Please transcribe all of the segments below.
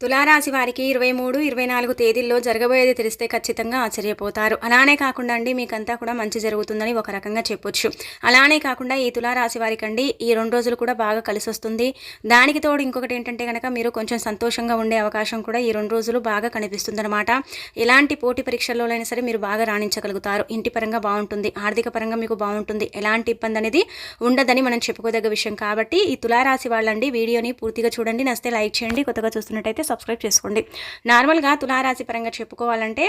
తులారాశి వారికి ఇరవై మూడు ఇరవై నాలుగు తేదీల్లో జరగబోయేది తెలిస్తే ఖచ్చితంగా ఆశ్చర్యపోతారు. అలానే కాకుండా అండి మీకంతా కూడా మంచి జరుగుతుందని ఒక రకంగా చెప్పొచ్చు. అలానే కాకుండా ఈ తులారాశి వారికి అండి ఈ రెండు రోజులు కూడా బాగా కలిసి వస్తుంది దానికి తోడు ఇంకొకటి ఏంటంటే కనుక మీరు కొంచెం సంతోషంగా ఉండే అవకాశం కూడా ఈ రెండు రోజులు బాగా కనిపిస్తుంది అనమాట ఎలాంటి పోటీ పరీక్షల్లోనైనా సరే మీరు బాగా రాణించగలుగుతారు. ఇంటి పరంగా బాగుంటుంది ఆర్థిక పరంగా మీకు బాగుంటుంది. ఎలాంటి ఇబ్బంది అనేది ఉండదని మనం చెప్పుకోదగ్గ విషయం కాబట్టి ఈ తులారాశి వాళ్ళండి వీడియోని పూర్తిగా చూడండి. నస్తే లైక్ చేయండి. కొత్తగా చూస్తున్నట్టయితే సబ్స్క్రైబ్ చేసుకోండి. నార్మల్గా తులారాశి పరంగా చెప్పుకోవాలంటే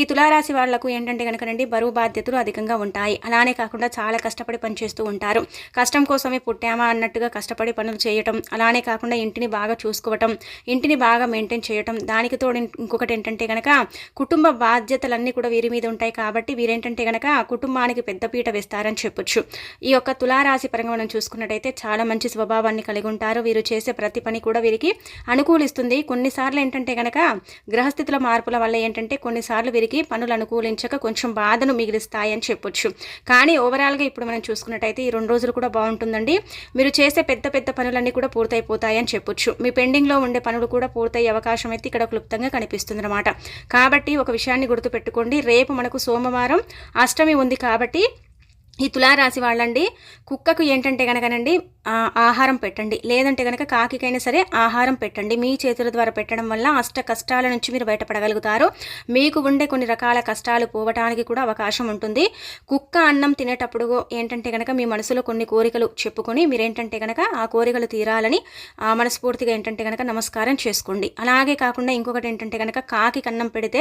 ఈ తులారాశి వాళ్ళకు ఏంటంటే కనుకనండి బరువు బాధ్యతలు అధికంగా ఉంటాయి. అలానే కాకుండా చాలా కష్టపడి పనిచేస్తూ ఉంటారు. కష్టం కోసమే పుట్టామా అన్నట్టుగా కష్టపడి పనులు చేయటం అలానే కాకుండా ఇంటిని బాగా చూసుకోవటం ఇంటిని బాగా మెయింటైన్ చేయటం దానికి తోడు ఇంకొకటి ఏంటంటే కనుక కుటుంబ బాధ్యతలన్నీ కూడా వీరి మీద ఉంటాయి కాబట్టి వీరేంటంటే కనుక కుటుంబానికి పెద్దపీట వేస్తారని చెప్పొచ్చు. ఈ యొక్క తులారాశి పరంగా మనం చూసుకున్నట్టయితే చాలా మంచి స్వభావాన్ని కలిగి ఉంటారు. వీరు చేసే ప్రతి పని కూడా వీరికి అనుకూలిస్తుంది. కొన్నిసార్లు ఏంటంటే కనుక గ్రహస్థితుల మార్పుల వల్ల ఏంటంటే కొన్నిసార్లు వీరికి పనులు అనుకూలించక కొంచెం బాధను మిగిలిస్తాయని చెప్పొచ్చు. కానీ ఓవరాల్గా ఇప్పుడు మనం చూసుకున్నట్టయితే ఈ రెండు రోజులు కూడా బాగుంటుందండి. మీరు చేసే పెద్ద పెద్ద పనులన్నీ కూడా పూర్తయిపోతాయని చెప్పొచ్చు. మీ పెండింగ్లో ఉండే పనులు కూడా పూర్తయ్యే అవకాశం అయితే ఇక్కడ క్లుప్తంగా కనిపిస్తుందన్నమాట. కాబట్టి ఒక విషయాన్ని గుర్తుపెట్టుకోండి. రేపు మనకు సోమవారం అష్టమి ఉంది కాబట్టి ఈ తులారాశి వాళ్ళండి. కుక్కకు ఏంటంటే కనుకనండి ఆహారం పెట్టండి. లేదంటే కనుక కాకికైనా సరే ఆహారం పెట్టండి. మీ చేతుల ద్వారా పెట్టడం వల్ల అష్ట కష్టాల నుంచి మీరు బయటపడగలుగుతారు. మీకు ఉండే కొన్ని రకాల కష్టాలు పోవటానికి కూడా అవకాశం ఉంటుంది. కుక్క అన్నం తినేటప్పుడు ఏంటంటే కనుక మీ మనసులో కొన్ని కోరికలు చెప్పుకొని మీరేంటంటే కనుక ఆ కోరికలు తీరాలని మనస్ఫూర్తిగా ఏంటంటే కనుక నమస్కారం చేసుకోండి. అలాగే కాకుండా ఇంకొకటి ఏంటంటే కనుక కాకి అన్నం పెడితే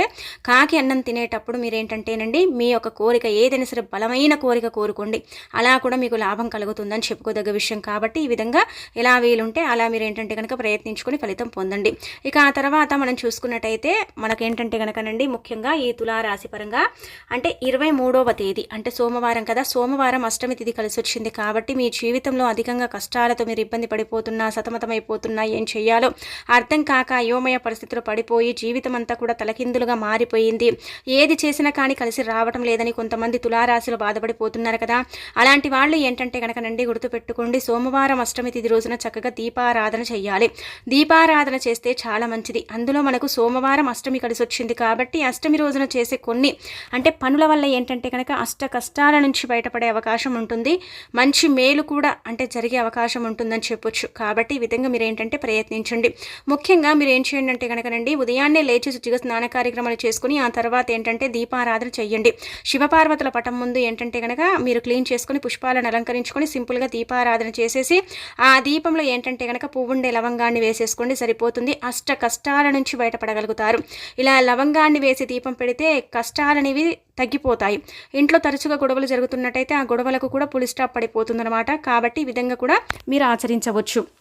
కాకి అన్నం తినేటప్పుడు మీరేంటంటేనండి మీ యొక్క కోరిక ఏదైనా సరే బలమైన కోరిక కోరుకోండి. అలా కూడా మీకు లాభం కలుగుతుందని చెప్పుకోదగ్గ విషయం కాబట్టి ఈ విధంగా ఎలా వీలుంటే అలా మీరు ఏంటంటే కనుక ప్రయత్నించుకొని ఫలితం పొందండి. ఇక ఆ తర్వాత మనం చూసుకున్నట్టయితే మనకేంటంటే కనుకనండి ముఖ్యంగా ఈ తులారాశి పరంగా అంటే ఇరవై మూడవ తేదీ అంటే సోమవారం కదా సోమవారం అష్టమి తిథి కలిసి వచ్చింది కాబట్టి మీ జీవితంలో అధికంగా కష్టాలతో మీరు ఇబ్బంది పడిపోతున్నా సతమతమైపోతున్నా ఏం చేయాలో అర్థం కాక అయోమయ పరిస్థితులు పడిపోయి జీవితం అంతా కూడా తలకిందులుగా మారిపోయింది. ఏది చేసినా కానీ కలిసి రావటం లేదని కొంతమంది తులారాశిలో బాధపడిపోతున్నారు కదా. అలాంటి వాళ్ళు ఏంటంటే కనుకనండి గుర్తుపెట్టుకోండి సోమ సోమవారం అష్టమి తిథి రోజున చక్కగా దీపారాధన చేయాలి దీపారాధన చేస్తే చాలా మంచిది. అందులో మనకు సోమవారం అష్టమి కలిసి వచ్చింది కాబట్టి అష్టమి రోజున చేసే కొన్ని అంటే పనుల వల్ల ఏంటంటే కనుక అష్ట కష్టాల నుంచి బయటపడే అవకాశం ఉంటుంది. మంచి మేలు కూడా అంటే జరిగే అవకాశం ఉంటుందని చెప్పొచ్చు. కాబట్టి ఈ విధంగా మీరు ఏంటంటే ప్రయత్నించండి. ముఖ్యంగా మీరు ఏం చేయండి అంటే కనుకనండి ఉదయాన్నే లేచి శుచిగా స్నాన కార్యక్రమాలు చేసుకుని ఆ తర్వాత ఏంటంటే దీపారాధన చేయండి శివపార్వతుల పటం ముందు ఏంటంటే కనుక మీరు క్లీన్ చేసుకుని పుష్పాలను అలంకరించుకొని సింపుల్గా దీపారాధన చేసి చేసేసి ఆ దీపంలో ఏంటంటే కనుక పువ్వుండే లవంగాన్ని వేసేసుకోండి సరిపోతుంది. అష్ట కష్టాల నుంచి బయటపడగలుగుతారు. ఇలా లవంగాన్ని వేసి దీపం పెడితే కష్టాలనేవి తగ్గిపోతాయి. ఇంట్లో తరచుగా గొడవలు జరుగుతున్నట్టయితే ఆ గొడవలకు కూడా పులి స్టాప్ పడిపోతుందన్నమాట. కాబట్టి ఈ విధంగా కూడా మీరు ఆచరించవచ్చు.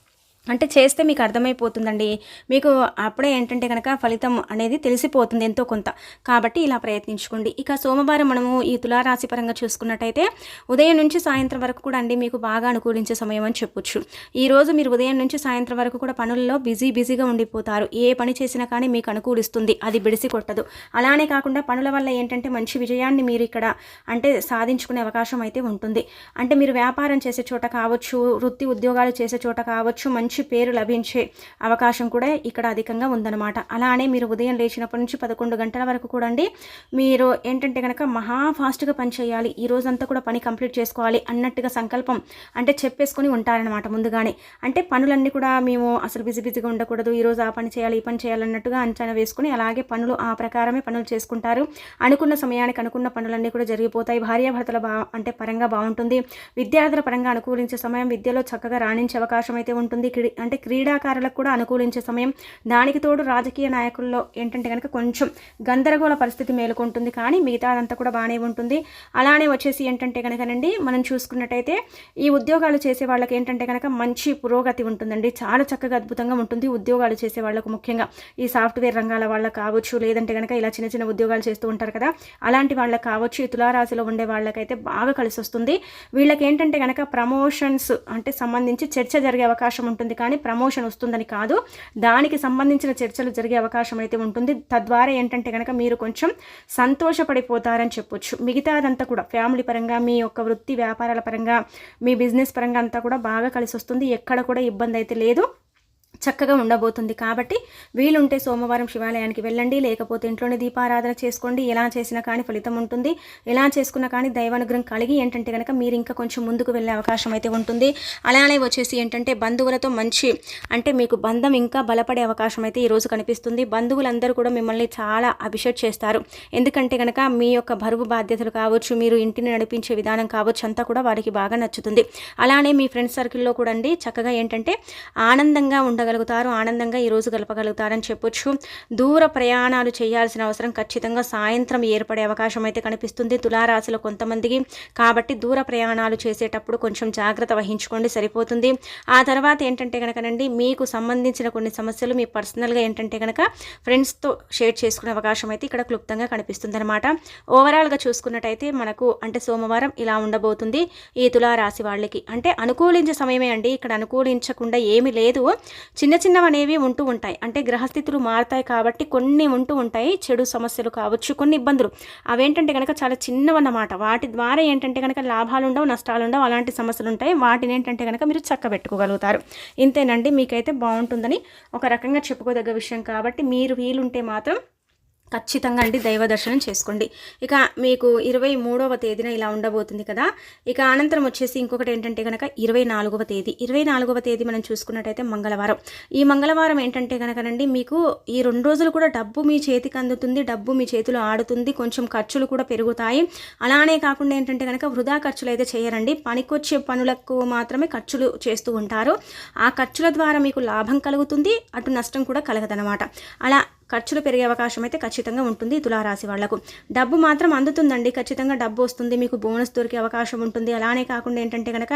అంటే చేస్తే మీకు అర్థమైపోతుందండి. మీకు అప్పుడే ఏంటంటే కనుక ఫలితం అనేది తెలిసిపోతుంది ఎంతో కొంత. కాబట్టి ఇలా ప్రయత్నించుకోండి. ఇక సోమవారం మనము ఈ తులారాశి పరంగా చూసుకున్నట్టయితే ఉదయం నుంచి సాయంత్రం వరకు కూడా అండి మీకు బాగా అనుకూలించే సమయం అని చెప్పొచ్చు. ఈరోజు మీరు ఉదయం నుంచి సాయంత్రం వరకు కూడా పనుల్లో బిజీ బిజీగా ఉండిపోతారు. ఏ పని చేసినా కానీ మీకు అనుకూలిస్తుంది. అది బిడిసి కొట్టదు. అలానే కాకుండా పనుల వల్ల ఏంటంటే మంచి విజయాన్ని మీరు ఇక్కడ అంటే సాధించుకునే అవకాశం అయితే ఉంటుంది. అంటే మీరు వ్యాపారం చేసే చోట కావచ్చు వృత్తి ఉద్యోగాలు చేసే చోట కావచ్చు మంచి మంచి పేరు లభించే అవకాశం కూడా ఇక్కడ అధికంగా ఉందన్నమాట. అలానే మీరు ఉదయం లేచినప్పటి నుంచి పదకొండు గంటల వరకు కూడా అండి మీరు ఏంటంటే కనుక మహా ఫాస్ట్గా పని చేయాలి ఈ రోజంతా కూడా పని కంప్లీట్ చేసుకోవాలి అన్నట్టుగా సంకల్పం అంటే చెప్పేసుకొని ఉంటారనమాట ముందుగానే. అంటే పనులన్నీ కూడా మేము అసలు బిజీ బిజీగా ఉండకూడదు ఈరోజు ఆ పని చేయాలి ఈ పని చేయాలన్నట్టుగా అంచనా వేసుకుని అలాగే పనులు ఆ ప్రకారమే పనులు చేసుకుంటారు. అనుకున్న సమయానికి అనుకున్న పనులన్నీ కూడా జరిగిపోతాయి. భార్యాభర్తల బా అంటే పరంగా బాగుంటుంది. విద్యార్థుల పరంగా అనుకూలించే సమయం విద్యలో చక్కగా రాణించే అవకాశం అయితే ఉంటుంది. అంటే క్రీడాకారులకు కూడా అనుకూలించే సమయం. దానికి తోడు రాజకీయ నాయకుల్లో ఏంటంటే కనుక కొంచెం గందరగోళ పరిస్థితి మేలుకుంటుంది. కానీ మిగతా అదంతా కూడా బాగానే ఉంటుంది. అలానే వచ్చేసి ఏంటంటే కనుకనండి మనం చూసుకున్నట్టయితే ఈ ఉద్యోగాలు చేసే వాళ్ళకి ఏంటంటే కనుక మంచి పురోగతి ఉంటుందండి. చాలా చక్కగా అద్భుతంగా ఉంటుంది ఉద్యోగాలు చేసే వాళ్ళకు ముఖ్యంగా. ఈ సాఫ్ట్వేర్ రంగాల వాళ్ళకి కావచ్చు లేదంటే కనుక ఇలా చిన్న చిన్న ఉద్యోగాలు చేస్తూ ఉంటారు కదా అలాంటి వాళ్ళకి కావచ్చు ఈ తులారాశిలో ఉండే వాళ్ళకైతే బాగా కలిసి వస్తుంది వీళ్ళకి ఏంటంటే కనుక ప్రమోషన్స్ అంటే సంబంధించి చర్చ జరిగే అవకాశం ఉంటుంది కానీ ప్రమోషన్ వస్తుందని కాదు. దానికి సంబంధించిన చర్చలు జరిగే అవకాశం అయితే ఉంటుంది. తద్వారా ఏంటంటే కనుక మీరు కొంచెం సంతోషపడిపోతారని చెప్పొచ్చు. మిగతాదంతా కూడా ఫ్యామిలీ పరంగా మీ యొక్క వృత్తి వ్యాపారాల పరంగా మీ బిజినెస్ పరంగా అంతా కూడా బాగా కలిసి వస్తుంది ఎక్కడ కూడా ఇబ్బంది అయితే లేదు. చక్కగా ఉండబోతుంది. కాబట్టి వీలుంటే సోమవారం శివాలయానికి వెళ్ళండి. లేకపోతే ఇంట్లోనే దీపారాధన చేసుకోండి. ఎలా చేసినా కానీ ఫలితం ఉంటుంది. ఎలా చేసుకున్నా కానీ దైవానుగ్రహం కలిగి ఏంటంటే కనుక మీరు ఇంకా కొంచెం ముందుకు వెళ్ళే అవకాశం అయితే ఉంటుంది. అలానే వచ్చేసి ఏంటంటే బంధువులతో మంచి అంటే మీకు బంధం ఇంకా బలపడే అవకాశం అయితే ఈరోజు కనిపిస్తుంది. బంధువులందరూ కూడా మిమ్మల్ని చాలా అభిషేక్ చేస్తారు. ఎందుకంటే కనుక మీ యొక్క బరువు బాధ్యతలు కావచ్చు మీరు ఇంటిని నడిపించే విధానం కావచ్చు అంతా కూడా వారికి బాగా నచ్చుతుంది. అలానే మీ ఫ్రెండ్స్ సర్కిల్లో కూడా అండి చక్కగా ఏంటంటే ఆనందంగా ఉండగల గడపగలుగుతారు ఆనందంగా ఈరోజు గడపగలుగుతారని చెప్పొచ్చు. దూర ప్రయాణాలు చేయాల్సిన అవసరం ఖచ్చితంగా సాయంత్రం ఏర్పడే అవకాశం అయితే కనిపిస్తుంది తులారాశిలో కొంతమందికి. కాబట్టి దూర ప్రయాణాలు చేసేటప్పుడు కొంచెం జాగ్రత్త వహించుకోండి సరిపోతుంది. ఆ తర్వాత ఏంటంటే కనుకనండి మీకు సంబంధించిన కొన్ని సమస్యలు మీ పర్సనల్గా ఏంటంటే కనుక ఫ్రెండ్స్తో షేర్ చేసుకునే అవకాశం అయితే ఇక్కడ క్లుప్తంగా కనిపిస్తుంది అనమాట ఓవరాల్గా చూసుకున్నట్టయితే మనకు అంటే సోమవారం ఇలా ఉండబోతుంది ఈ తులారాశి వాళ్ళకి. అంటే అనుకూలించే సమయమే అండి. ఇక్కడ అనుకూలించకుండా ఏమీ లేదు. చిన్న చిన్నవి అనేవి ఉంటూ ఉంటాయి. అంటే గ్రహస్థితులు మారుతాయి కాబట్టి కొన్ని ఉంటూ ఉంటాయి. చెడు సమస్యలు కావచ్చు కొన్ని ఇబ్బందులు. అవేంటంటే కనుక చాలా చిన్నవన్నమాట. వాటి ద్వారా ఏంటంటే కనుక లాభాలు ఉండవు నష్టాలు ఉండవు అలాంటి సమస్యలు ఉంటాయి వాటిని ఏంటంటే కనుక మీరు చక్కబెట్టుకోగలుగుతారు. ఇంతేనండి. మీకైతే బాగుంటుందని ఒక రకంగా చెప్పుకోదగ్గ విషయం కాబట్టి మీరు వీలుంటే మాత్రం ఖచ్చితంగా అండి దైవ దర్శనం చేసుకోండి. ఇక మీకు ఇరవై మూడవ తేదీన ఇలా ఉండబోతుంది కదా. ఇక అనంతరం వచ్చేసి ఇంకొకటి ఏంటంటే కనుక ఇరవై నాలుగవ తేదీ. ఇరవై నాలుగవ తేదీ మనం చూసుకున్నట్టయితే మంగళవారం. ఈ మంగళవారం ఏంటంటే కనుకనండి మీకు ఈ రెండు రోజులు కూడా డబ్బు మీ చేతికి అందుతుంది డబ్బు మీ చేతిలో ఆడుతుంది కొంచెం ఖర్చులు కూడా పెరుగుతాయి. అలానే కాకుండా ఏంటంటే కనుక వృధా ఖర్చులు అయితే చేయరండి. పనికొచ్చే పనులకు మాత్రమే ఖర్చులు చేస్తూ ఉంటారు. ఆ ఖర్చుల ద్వారా మీకు లాభం కలుగుతుంది అటు నష్టం కూడా కలగదనమాట అలా ఖర్చులు పెరిగే అవకాశం అయితే ఖచ్చితంగా ఉంటుంది తులారాశి వాళ్ళకు. డబ్బు మాత్రం అందుతుందండి. ఖచ్చితంగా డబ్బు వస్తుంది. మీకు బోనస్ దొరికే అవకాశం ఉంటుంది. అలానే కాకుండా ఏంటంటే కనుక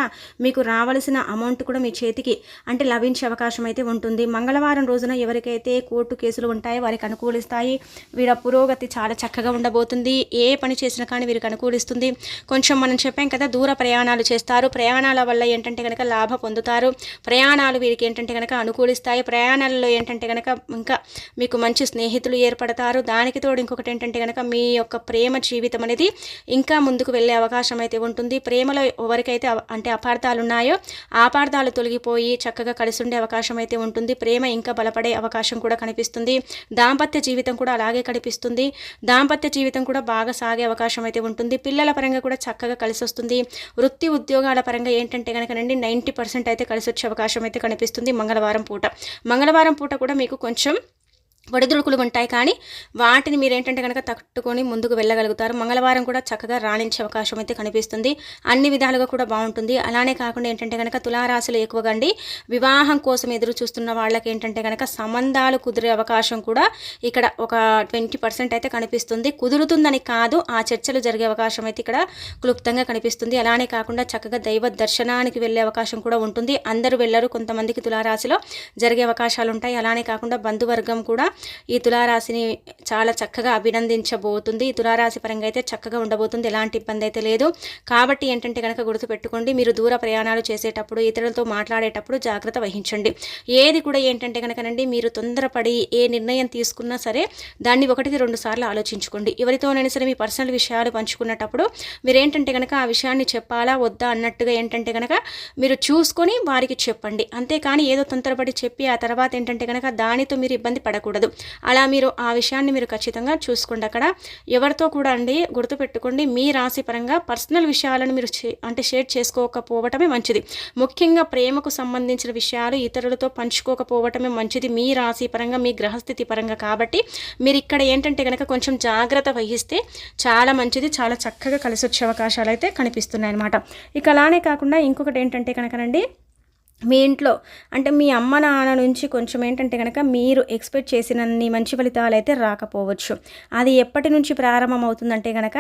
మీకు రావలసిన అమౌంట్ కూడా మీ చేతికి అంటే లభించే అవకాశం అయితే ఉంటుంది. మంగళవారం రోజున ఎవరికైతే కోర్టు కేసులు ఉంటాయో వారికి అనుకూలిస్తాయి. వీళ్ళ పురోగతి చాలా చక్కగా ఉండబోతుంది. ఏ పని చేసినా కానీ వీరికి అనుకూలిస్తుంది. కొంచెం మనం చెప్పాం కదా దూర ప్రయాణాలు చేస్తారు. ప్రయాణాల వల్ల ఏంటంటే కనుక లాభ పొందుతారు. ప్రయాణాలు వీరికి ఏంటంటే కనుక అనుకూలిస్తాయి. ప్రయాణాలలో ఏంటంటే కనుక ఇంకా మీకు మంచి మంచి స్నేహితులు ఏర్పడతారు. దానికి తోడు ఇంకొకటి ఏంటంటే కనుక మీ యొక్క ప్రేమ జీవితం అనేది ఇంకా ముందుకు వెళ్ళే అవకాశం అయితే ఉంటుంది. ప్రేమలో ఎవరికైతే అంటే అపార్థాలు ఉన్నాయో అపార్థాలు తొలగిపోయి చక్కగా కలిసి ఉండే అవకాశం అయితే ఉంటుంది. ప్రేమ ఇంకా బలపడే అవకాశం కూడా కనిపిస్తుంది. దాంపత్య జీవితం కూడా అలాగే కనిపిస్తుంది. దాంపత్య జీవితం కూడా బాగా సాగే అవకాశం అయితే ఉంటుంది. పిల్లల పరంగా కూడా చక్కగా కలిసి వస్తుంది వృత్తి ఉద్యోగాల పరంగా ఏంటంటే కనుక నండి నైంటీ పర్సెంట్ అయితే కలిసి వచ్చే అవకాశం అయితే కనిపిస్తుంది మంగళవారం పూట. మంగళవారం పూట కూడా మీకు కొంచెం ఒడిదుడుకులు ఉంటాయి కానీ వాటిని మీరు ఏంటంటే కనుక తట్టుకొని ముందుకు వెళ్ళగలుగుతారు. మంగళవారం కూడా చక్కగా రాణించే అవకాశం అయితే కనిపిస్తుంది. అన్ని విధాలుగా కూడా బాగుంటుంది. అలానే కాకుండా ఏంటంటే కనుక తులారాశులు ఎక్కువగా అండి వివాహం కోసం ఎదురు చూస్తున్న వాళ్ళకి ఏంటంటే కనుక సంబంధాలు కుదిరే అవకాశం కూడా ఇక్కడ ఒక ట్వంటీ పర్సెంట్ అయితే కనిపిస్తుంది. కుదురుతుందని కాదు ఆ చర్చలు జరిగే అవకాశం అయితే ఇక్కడ క్లుప్తంగా కనిపిస్తుంది. అలానే కాకుండా చక్కగా దైవ దర్శనానికి వెళ్ళే అవకాశం కూడా ఉంటుంది. అందరూ వెళ్ళరు. కొంతమందికి తులారాశిలో జరిగే అవకాశాలు ఉంటాయి అలానే కాకుండా బంధువర్గం కూడా ఈ తులారాశిని చాలా చక్కగా అభినందించబోతుంది. ఈ తులారాశి పరంగా అయితే చక్కగా ఉండబోతుంది. ఎలాంటి ఇబ్బంది అయితే లేదు. కాబట్టి ఏంటంటే కనుక గుర్తుపెట్టుకోండి మీరు దూర ప్రయాణాలు చేసేటప్పుడు ఇతరులతో మాట్లాడేటప్పుడు జాగ్రత్త వహించండి. ఏది కూడా ఏంటంటే కనుకనండి మీరు తొందరపడి ఏ నిర్ణయం తీసుకున్నా సరే దాన్ని ఒకటికి రెండు సార్లు ఆలోచించుకోండి. ఎవరితోనైనా సరే మీ పర్సనల్ విషయాలు పంచుకున్నప్పుడు మీరు ఏంటంటే కనుక ఆ విషయాన్ని చెప్పాలా వద్దా అన్నట్టుగా ఏంటంటే కనుక మీరు చూసుకొని వారికి చెప్పండి. అంతేకాని ఏదో తొందరపడి చెప్పి ఆ తర్వాత ఏంటంటే కనుక దానితో మీరు ఇబ్బంది పడకూడదు. అలా మీరు ఆ విషయాన్ని మీరు ఖచ్చితంగా చూసుకోండి అక్కడ. ఎవరితో కూడా అండి గుర్తుపెట్టుకోండి మీ రాశి పరంగా పర్సనల్ విషయాలను మీరు అంటే షేర్ చేసుకోకపోవటమే మంచిది. ముఖ్యంగా ప్రేమకు సంబంధించిన విషయాలు ఇతరులతో పంచుకోకపోవటమే మంచిది. మీ రాశి పరంగా మీ గ్రహస్థితి పరంగా కాబట్టి మీరు ఇక్కడ ఏంటంటే కనుక కొంచెం జాగ్రత్త వహిస్తే చాలా మంచిది చాలా చక్కగా కలిసి వచ్చే అవకాశాలు అయితే కనిపిస్తున్నాయి అనమాట ఇక అలానే కాకుండా ఇంకొకటి ఏంటంటే కనుకనండి మీ ఇంట్లో అంటే మీ అమ్మ నాన్న నుంచి కొంచెం ఏంటంటే కనుక మీరు ఎక్స్పెక్ట్ చేసినన్ని మంచి ఫలితాలు అయితే రాకపోవచ్చు. అది ఎప్పటి నుంచి ప్రారంభం అవుతుందంటే కనుక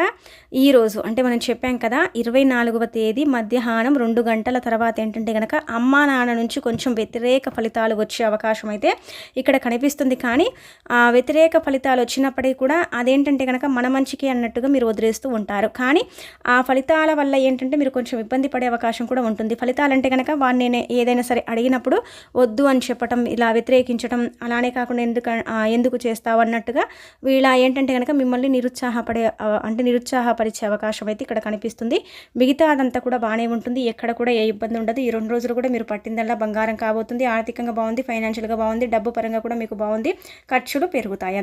ఈరోజు అంటే మనం చెప్పాం కదా ఇరవై నాలుగవ తేదీ మధ్యాహ్నం రెండు గంటల తర్వాత ఏంటంటే కనుక అమ్మ నాన్న నుంచి కొంచెం వ్యతిరేక ఫలితాలు వచ్చే అవకాశం అయితే ఇక్కడ కనిపిస్తుంది. కానీ ఆ వ్యతిరేక ఫలితాలు వచ్చినప్పటికీ కూడా అదేంటంటే కనుక మన మంచికి అన్నట్టుగా మీరు వదిలేస్తూ ఉంటారు. కానీ ఆ ఫలితాల వల్ల ఏంటంటే మీరు కొంచెం ఇబ్బంది పడే అవకాశం కూడా ఉంటుంది. ఫలితాలంటే కనుక వాడిని నేను ఏదైనా సరే అడిగినప్పుడు వద్దు అని చెప్పటం ఇలా వ్యతిరేకించటం అలానే కాకుండా ఎందుకు ఎందుకు చేస్తావు అన్నట్టుగా వీళ్ళ ఏంటంటే కనుక మిమ్మల్ని నిరుత్సాహపడే అంటే నిరుత్సాహపరిచే అవకాశం అయితే ఇక్కడ కనిపిస్తుంది. మిగతా అదంతా కూడా బాగానే ఉంటుంది. ఎక్కడ కూడా ఏ ఇబ్బంది ఉండదు. ఈ రెండు రోజులు కూడా మీరు పట్టిందల్లా బంగారం కాబోతుంది. ఆర్థికంగా బాగుంది ఫైనాన్షియల్గా బాగుంది డబ్బు పరంగా కూడా మీకు బాగుంది. ఖర్చులు పెరుగుతాయి